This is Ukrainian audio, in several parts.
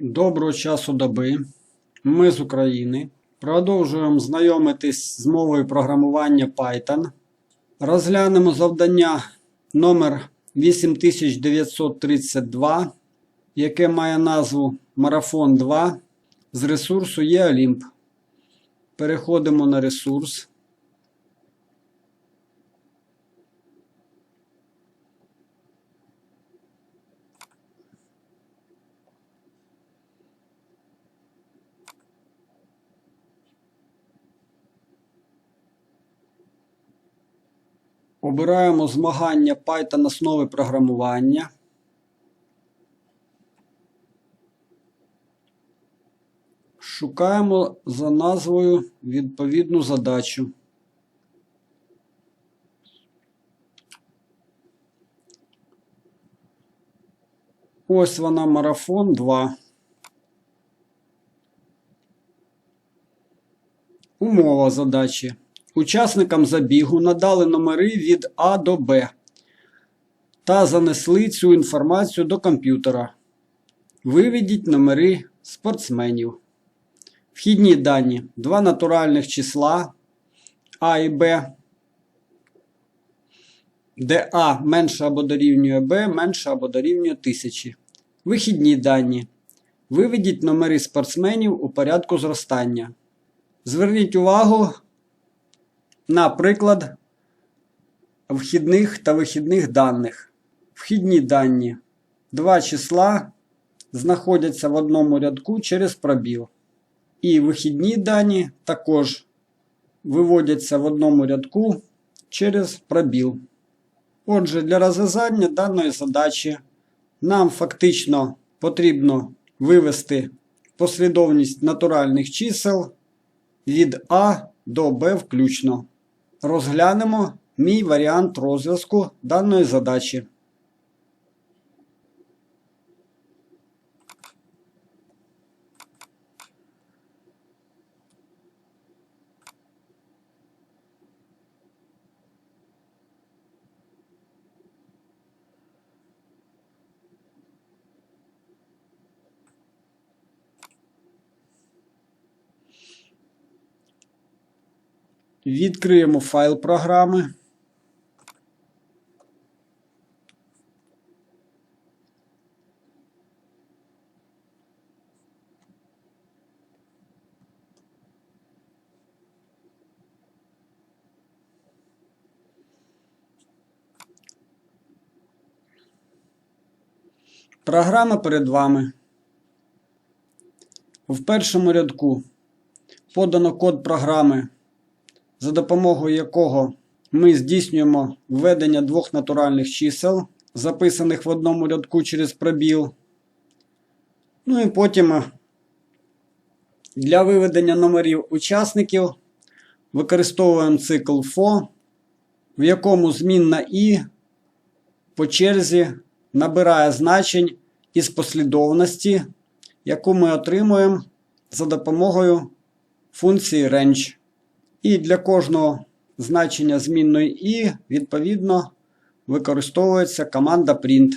Доброго часу доби. Ми з України. Продовжуємо знайомитись з мовою програмування Python. Розглянемо завдання номер 8932, яке має назву Марафон 2 з ресурсу eOlymp. Переходимо на ресурс. Обираємо змагання Python основи програмування. Шукаємо за назвою відповідну задачу. Ось вона марафон 2. Умова задачі. Учасникам забігу надали номери від А до Б та занесли цю інформацію до комп'ютера. Виведіть номери спортсменів. Вхідні дані. Два натуральних числа А і Б, де А менше або дорівнює Б, менше або дорівнює 1000. Вихідні дані. Виведіть номери спортсменів у порядку зростання. Зверніть увагу на приклад вхідних та вихідних даних. Вхідні дані. Два числа знаходяться в одному рядку через пробіл. І вихідні дані також виводяться в одному рядку через пробіл. Отже, для розв'язання даної задачі нам фактично потрібно вивести послідовність натуральних чисел від А до Б включно. Розглянемо мій варіант розв'язку даної задачі. Відкриємо файл програми. Програма перед вами. В першому рядку подано код програми за допомогою якого ми здійснюємо введення двох натуральних чисел, записаних в одному рядку через пробіл. Ну і потім для виведення номерів учасників використовуємо цикл FO, в якому змінна І по черзі набирає значень із послідовності, яку ми отримуємо за допомогою функції range. І для кожного значення змінної і, відповідно, використовується команда print,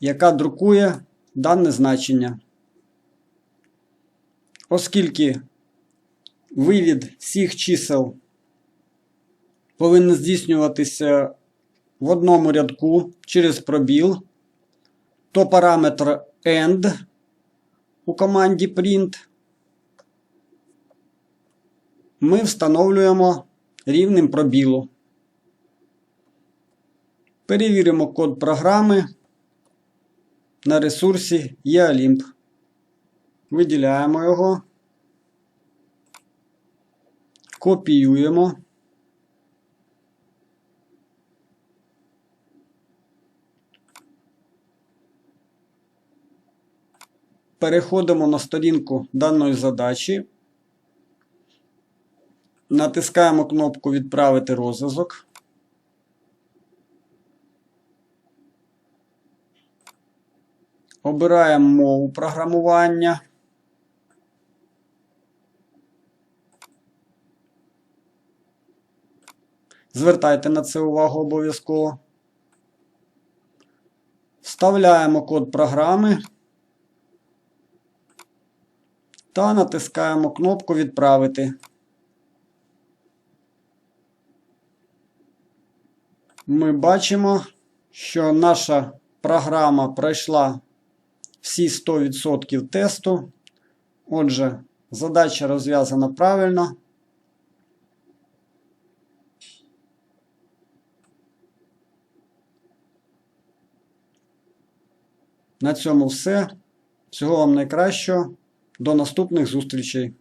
яка друкує дане значення. Оскільки вивід всіх чисел повинен здійснюватися в одному рядку через пробіл, то параметр AND у команді print ми встановлюємо рівнем пробілу. Перевіримо код програми на ресурсі eOlymp. Виділяємо його, копіюємо. Переходимо на сторінку даної задачі. Натискаємо кнопку Відправити розв'язок. Обираємо мову програмування. Звертайте на це увагу обов'язково. Вставляємо код програми. та натискаємо кнопку Відправити. Ми бачимо, що наша програма пройшла всі 100% тесту. Отже, задача розв'язана правильно. На цьому все. Всього вам найкращого. До наступних зустрічей.